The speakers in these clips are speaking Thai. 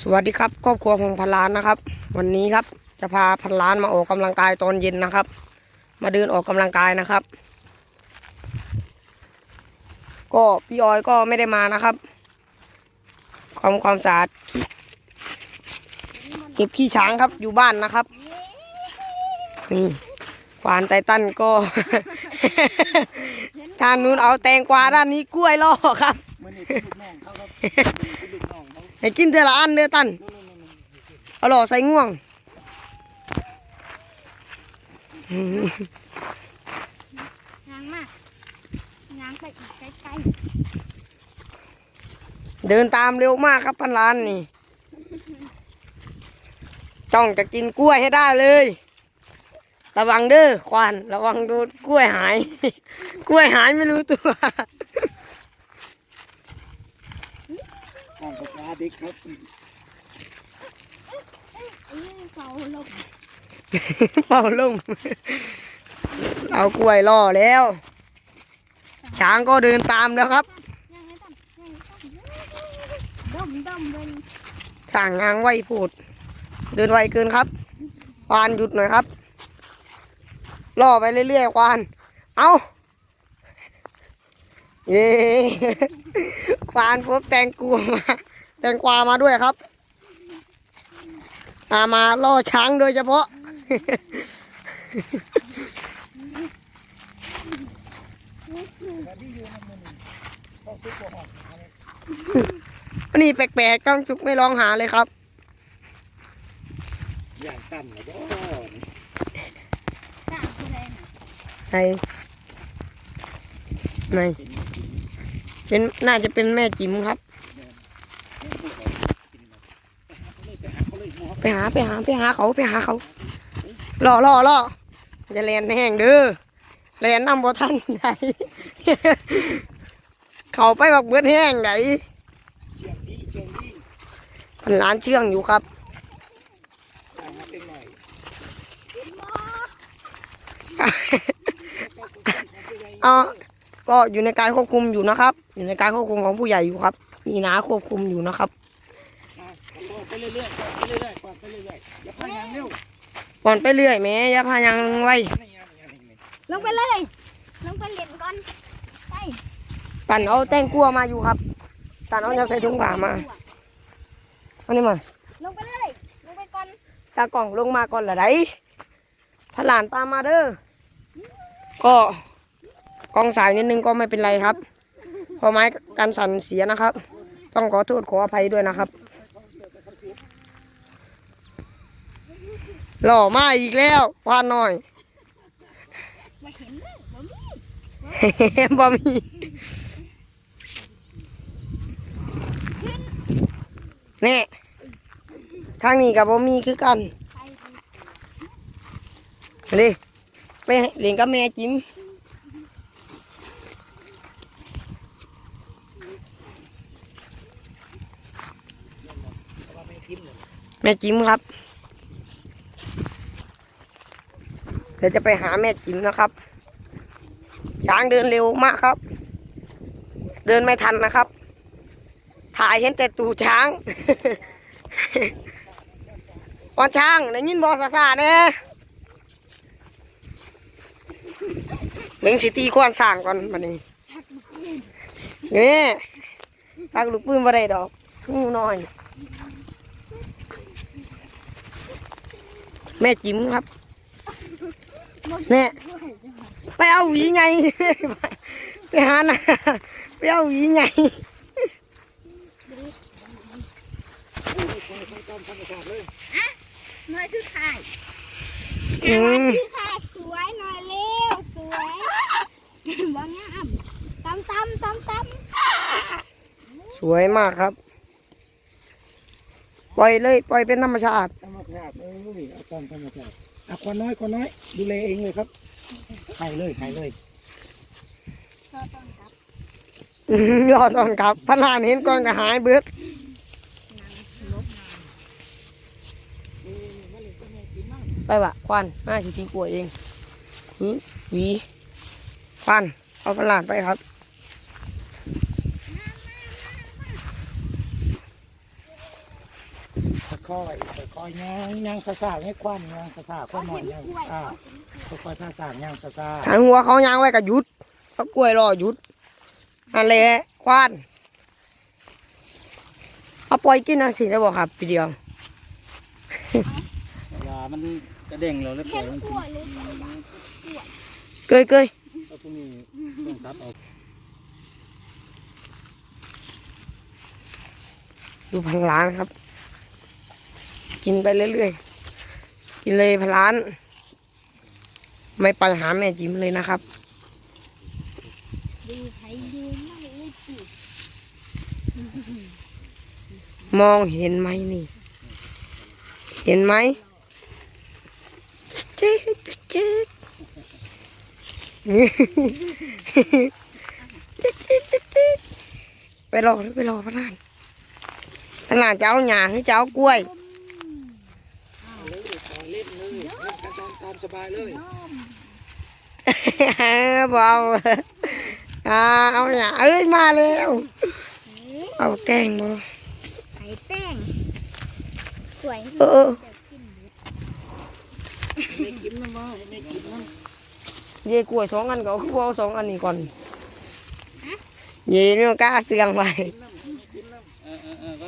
สวัสดีครับครอบครัวของพันล้านนะครับ วันนี้ครับจะพาพันล้านมาออกกำลังกายตอนเย็นนะครับ มาเดินออกกำลังกายนะครับ ก็พี่ออยก็ไม่ได้มานะครับความความสะอาดเก็บขี้ช้างครับอยู่บ้านนะครับนี่ควานไตตันก็ด้านนู้นเอาแตงกวาด้านนี้กล้วยล่อครับ ให้กินเทอละอันเด้อตันนู่นนู่นนู่นเอาหล่อใส่ง่วงยางมากยางไปอีกไกลเดินตามเร็วมากครับพันล้านนี่ จ้องจะกินกล้วยให้ได้เลย ระวังเด้อควาน ระวังโดนกล้วยหาย กล้วยหายไม่รู้ตัวามภาษาเด็กครับเอ้าลบเป่าลงเอากล้วยล่อแล้ว ช้างก็เดินตามแล้วครับยังไงตั้มยังงตั้มดมดมเบิ้งสั่งงางไวโพูด เดินไวเกินครับควานหยุดหน่อยครับล่อไปเรื่อยๆควาน เอา เย้ควานพบแตงกวามาแตงกวามาด้วยครับมามาล่อช้างโดยเฉพาะแต่ที่อยู่นั่นมื่อนี้เขาทุกข์บ่ออกอะไรอันนี้แปลกๆต้องจุกไม่ร้องหาเลยครับอย่างต่ำเหรอบ่ตั้มคืออะไรน่ะไหนไหน เป็นน่าจะเป็นแม่จิ๋มครับ ไปหาเขาเลยไปหาเขาเลยหมอไปหาไปหาไปหาเขาล่อล่อล่อจะแลนแห้งเด้อแลนนำบ่ทันไหนเขาไปบักเบิดแห้งไหนเชื่องดีเชื่องดีพันล้านเชื่องอยู่ครับตามมาเป็นหน่อยอ๋อก็อยู่ในการควบคุมอยู่นะครับ อยู่ในการควบคุมของผู้ใหญ่อยู่ครับ มีนาควบคุมอยู่นะครับอะไปเรื่อยๆไปเรื่อยๆไปเรื่อยๆอย่าพายางเร็วก่อนไปเรื่อยแหม่อย่าพายังไว้นี่ไงนี่ไงนี่ไงลงไปเลยลงไปเล่นก่อนไปตันเอาแตงกลัวมาอยู่ครับตันเอายังใส่ถุงผ้ามาเอันนี้มาลงไปเลยลงไปก่อนตากล่องลงมาก่อนละไดพนหลานตามมาเด้อก็กองสายนิดนึงก็ไม่เป็นไรครับเพอไม้กันสั่นเสียนะครับ ต้องขอโทษขออภัยด้วยนะครับ หล่อมาอีกแล้ววานหน่อยเห็นบ่มีบ่นี่ทางนี้กับบ่มีคือกันใครดีดิไปเล่นกับแม่จิ๋ม ว่าไม่ทิมเลย แม่จิ๋มครับ เดี๋ยวจะไปหาแม่จิ๋มนะครับ ช้างเดินเร็วมากครับ เดินไม่ทันนะครับ ถ่ายเห็นแต่ตูช้างวอนช้างได้ยินบอสาสาเนี่ยเบ่งสิตีควานสร้างก่อนบัดนี้นี่ซักลูกปืนบ่ได้ดอกงูน้อย แม่จิ๋มครับเนี่ยไปเอาหวีไงไปหานะไปเอาหวีไงหน่อยชื่อถ่ายอืมชื่อถ่ายสวยหน่อยเร็วสวยบ่งามตำตำตำตำสวยมากครับ ปล่อยเลย ปล่อยเป็นธรรมชาติธรรมชาติเอ้ยเอาตามธรรมชาติอะควันน้อยควันน้อย ดูแลเองเลยครับไข่เลยไข่เลยก็ต้องกับอื้อหือยอดตอนครับพนานเห็นก่อนก็หายเบิดนางลบไปวะควันมาสิทีกลัวเองหือหวีควันเอาพนานไปครับ ค่อยค่อยย่างย่างซ่าให้ควันย่างซ่าควันหน่อยย่างซ่าค่อยๆซ่าย่างซ่าหันหัวเขายางไว้กับยุดเขากล้วยรอยุดนั่นแหละควานเอาปล่อยกินนะสิได้บอกครับพี่เดียวเวลามันกระเด้งเราแล้วปล่เห็อยมันกินยหรือเปล่าเกยเกยแล้วพวกนี้ต้องตัดเอาดูพันล้านครับ กินไปเรื่อยๆ กินเลยพันล้าน ไม่ไปหาแม่จิมเลยนะครับมองเห็นไหมนี่ เห็นไหมเจ๊กเจ๊กเจ๊กไปรอไปรอพระนานพระนานจะเอาหญ้าหรือจะเอากล้วยขอเล่นเลยเล่นกันตามตาม สบายเลยเบาอ่าเอาหญ้าเอ้ยมาแล้วเอาแกงบ่ไข่แป้งสวยเออไม่กินนะมั้งไม่กินนะเย่กล้วยสองอันก็เอาคือเอาสองอันนี้ก่อนเย่เนี่ยกล้าเสียงไปเออเออเออไป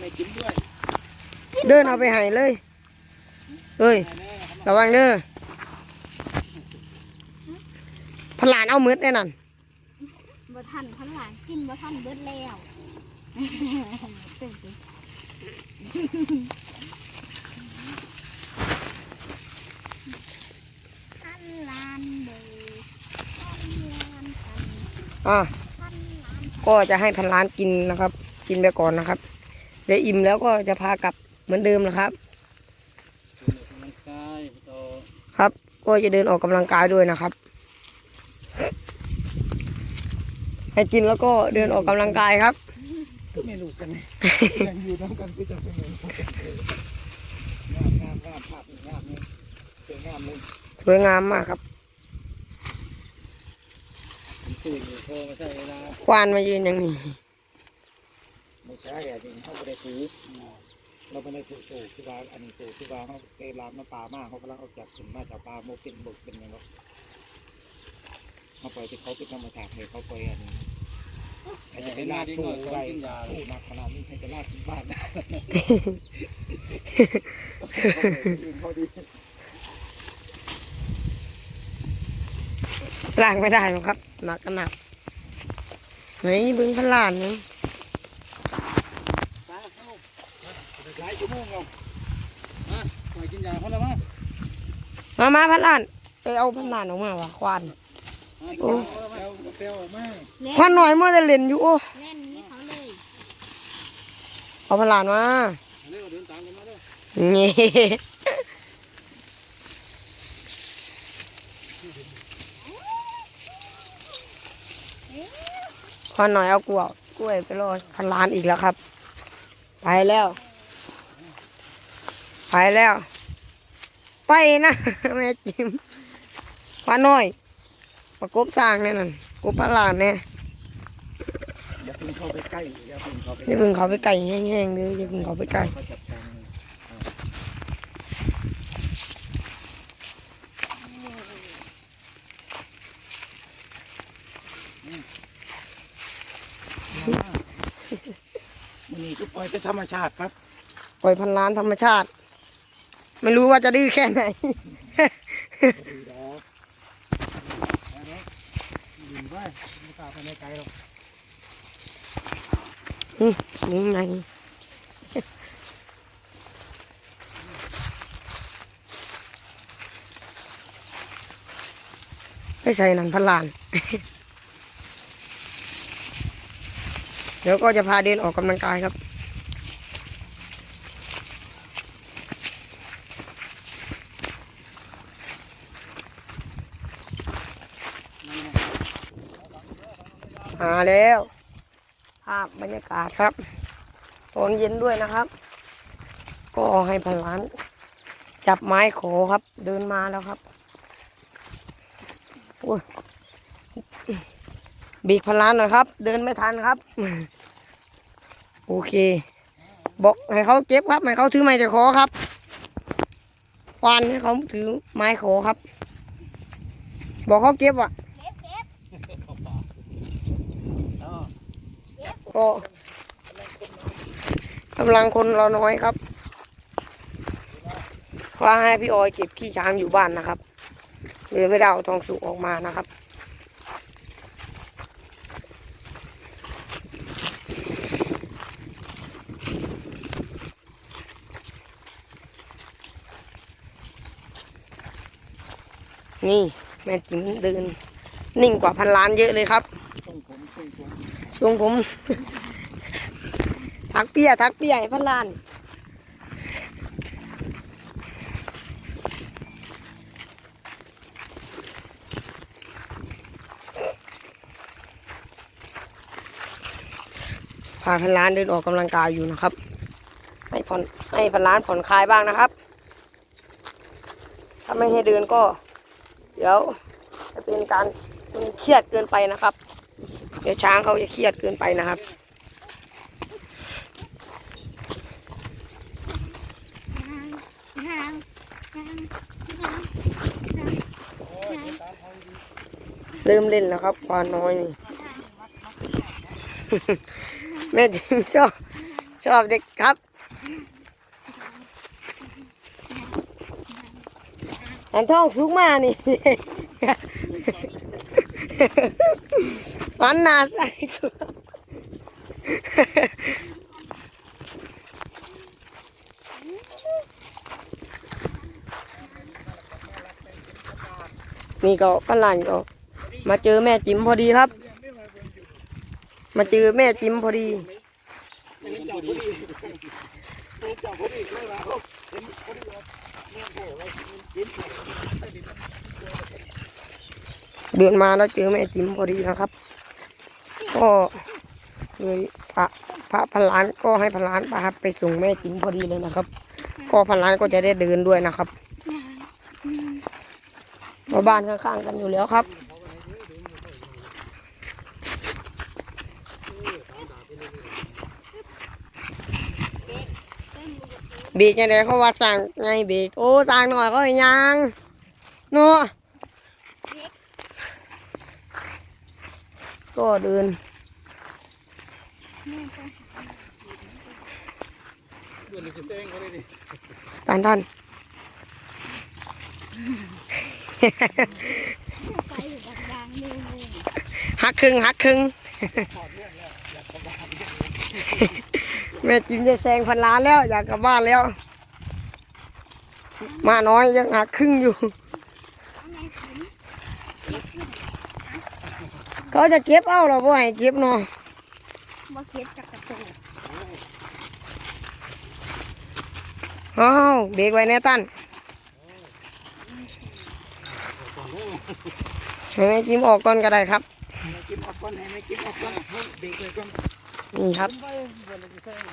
ไม่กินด้วยเดินเอาไปให้เลยเฮ้ย ระวังเด้อพลานเอามืดแน่นั่นบ่ทันข้างหลังกินบ่ทันเบิดแล้วตื่นสิทันลานเบยทันลานทันอะทันลานก็จะให้พันล้านกินนะครับ กินไปก่อนนะครับเดี๋ยวอิ่มแล้วก็จะพากลับเหมือนเดิมนะครับ มันกายต่อ ครับ ก็จะเดินออกกำลังกายด้วยนะครับ ให้กินแล้วก็เดินออกกำลังกายครับก็ไม่รู้กันไงยังอยู่น้ำกันก็จะเป็นงามงามงามภาพงามเลยสวยงามเลยสวยงามมากครับมันสื่อโทรมาใช้เวลาควานมายืนอย่างนี้ไม่ใช่อะจริงเขาไม่ได้ถือ เราไม่ได้ถือสูคือว่าอันนี้สูคือว่าเขาเกลามน้ำปลามากเขากำลังเอาจับขึ้นมาจากปลาโมเป็นบกเป็นยังไงเขาปล่อยที่เขาเป็นธรรมชาติเลยเขาปล่อยอันนี้ใครจะไปลากสู้ได้สู้หนักขนาดนี้ใครจะลากถึงบ้านเขาดีล้างไม่ได้หรอกครับหนักก็หนักไหนบึงพลานนี่ยชั่วโมง มาปกินยาคนละมั้งมามาพันล้านไปเอาพันล้านออกมาวะควานโอ้ควานควานหน่อยเมันจะเล่นอยู่โอ้เล่นนี่เขาเลยเอาพันล้านมาเร็วเดินตามกันมาเร็วนี่ควานหน่อยเอากล้วยกล้วยไปรอพันล้านอีกแล้วครับ ไปแล้ว ไปแล้ว ไปนะแม่จิมควานหน่อยประกบสร้างแน่นั่นกบพันล้านแน่อย่าเพิ่งเข้าไปใกล้อย่าเพิ่งเข้าไปอย่าเพึ่งเขาไปไก่แห้งๆเลยอย่าเพึ่งเขาไปไก่เขาจับการมันนี่ก็ปล่อยเป็นธรรมชาติครับ ปล่อยพันล้านธรรมชาติ ไม่รู้ว่าจะดื้อแค่ไหนดีดอกยินไปไม่กล้าไปในไกลหรอกนี่ไงไม่ใช่นันพันล้าน เดี๋ยวก็จะพาเดินออกกำลังกายครับ มาแล้วภาพบรรยากาศครับตอนเย็นด้วยนะครับ ก็ให้พันล้าน จับไม้โขครับ เดินมาแล้วครับโอ้ยบีกพันล้านหน่อยครับ เดินไม่ทันครับ โอเค บอกให้เขาเก็บครับให้เขาถือไม้จะขอครับควานให้เขาถือไม้ขอครับ บอกเขาเก็บอะ เก็บเก็บ ก็กำลังคนเราน้อยครับว่าให้พี่ออยเก็บขี้ช้างอยู่บ้านนะครับเลยไม่ได้เอาทองสุกออกมานะครับนี่แม่จิ๋มเดินนิ่งกว่าพันล้านเยอะเลยครับ ส่งผมส่งผมช่วงผม ทักเปียทักเปียให้พันล้านพาพันล้านเดินออกกำลังกายอยู่นะครับ ให้ผ่อนให้พันล้านผ่อนคลายบ้างนะครับ ถ้าไม่ให้เดินก็ เดี๋ยวจะเป็นการเครียดเกินไปนะครับ ดี๋ยวช้างเขาจะเครียดเกินไปนะครับ เริ่มเล่นแล้วครับควานน้อยนี่ แม่จิมชอบ ชอบเด็กครับอันท้องสูงมานี่ หนาใส่กูนี่ก็ฝรั่งก็มาเจอแม่จิ๋มพอดีครับ มาเจอแม่จิ๋มพอดีเดีไม่เห็นเจับพอนะเห็นพอดีว่าเนี่ยโหว่ากินเดินมาแล้วเจอแม่จิ๋มพอดีนะครับ ก็เลยพระพระพันล้านก็ให้พันล้านพาไปส่งแม่จิ๋มพอดีเลยนะครับ ก็พันล้านก็จะได้เดินด้วยนะครับเพราบ้านข้างๆกันอยู่แล้วครับเบรกยังไงเขาว่าสั่งไงเบรกโอ้สั่งหน่อยก็ยังเนาะก็เดิน เดือนต้งเขาเลยดิท่านท่านไปอยู่ดังๆนี่นี่หักครึ่งหักครึ่งแม่จิ้มจะแซงพันล้านแล้วอยากกลับบ้านแล้ว มาน้อยยังหักครึ่งอยู่ เขาจะเก็บเอาเราบ่ให้เก็บเนาะบ่เก็บจักกระตู อ้าวเบรกไว้แน่ตั้นให้แม่จิมออกก่อนก็ได้ครับกินออกก่อนให้ไม่กินออกก่อนให้เด็กเลยก่อนนี่ครับ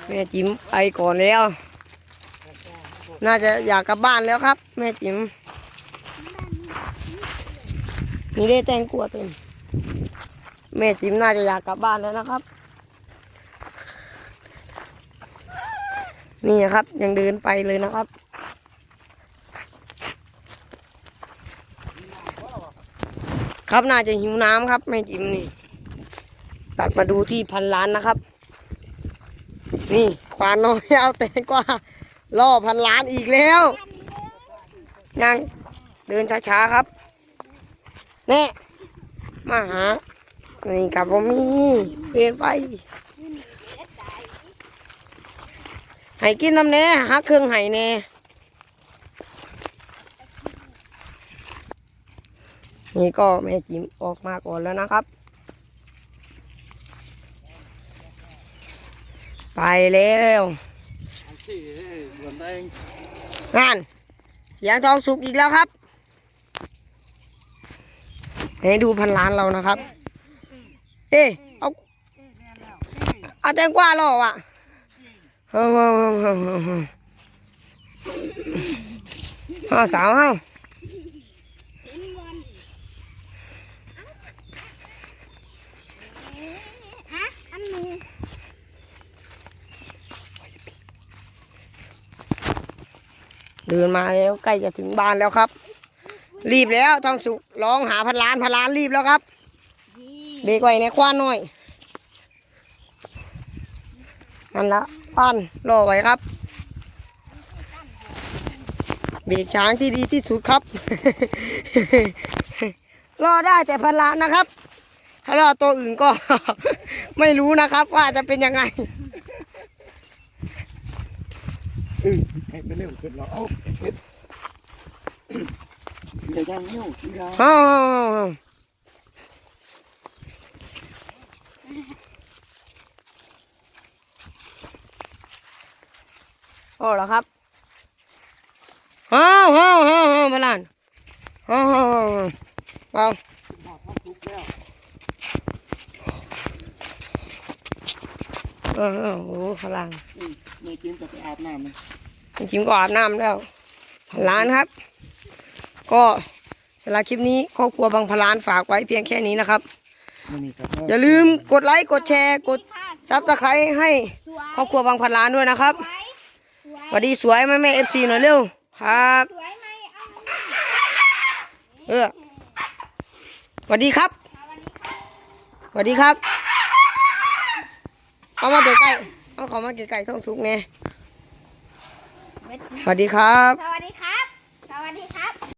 แม่จิ๋มไปก่อนแล้ว น่าจะอยากกลับบ้านแล้วครับ แม่จิ๋มนี่ได้แตงกลัวเป็นแม่จิ๋มน่าจะอยากกลับบ้านแล้วนะครับ นี่ครับ ยังเดินไปเลยนะครับครับน่าจะหิวน้ำครับแม่จิมนี่ตัดมาดูที่พันล้านนะครับ นี่ควาน้อยเอาแตงกวาล่อพันล้านอีกแล้วยังเดินช้าๆครับแน่มาหานี่กับผมมีเปลี่ยนไป ให้กินน้ำแน่หักเครื่องไห้แน่นี่ก็แม่จิมออกมาก่อนแล้วนะครับ ไปแล้วงานเสียงทองสุกอีกแล้วครับ ให้ดูพันล้านเรานะครับ เอ๊ะเอาเอาแตงกวาหรอวะ เฮ้ยเฮ้ยเฮ้ยเฮ้ยเฮ้ยเฮ้าสาวเฮาเห็นเงินอะเดินมาแล้วใกล้จะถึงบ้านแล้วครับ รีบแล้วทองสุกร้องหาพันล้านพันล้านรีบแล้วครับนี่เบรกไว้ในควานหน่อยนั่นละ ป้านรอไว้ครับ เบรกช้างที่ดีที่สุดครับ รอได้แต่พันล้านนะครับ ถ้ารอตัวอื่นก็ ไม่รู้นะครับว่าจะเป็นยังไงเออให้ไปเร็วขึ้นเราเอาเสร็จอย่าย่างเงี้ยวสีดา อ้าวโอ้เหรอครับอ้าวอ้าวอ้าวอ้าวพลานอ้าวอ้าวอ้าวอ้าวหอดทำทุกแล้วอ้าวอ้าวโอ้พลังอืมไม่กินจะไปอาบน้ำเลยจริงๆก็อาบน้ำแล้วพันล้านครับ ก็สำหรับคลิปนี้ครอบครัวบางพลานฝากไว้เพียงแค่นี้นะครับไม่มีครับอย่าลืมกดไลค์กดแชร์กดค่ะซับสไครต์ให้สวยครอบครัวบางพันล้านด้วยนะครับ สวยสวยสวัสดีสวยแม่แม่เอฟซีหน่อยเร็วครับสวยไหมเอาเออสวัสดีครับสวัสดีครับสวัสดีครับ เอามาใกล้ๆเอาเขามาใกล้ๆท้องสุกเนี่ยเวทสวัสดีครับ ส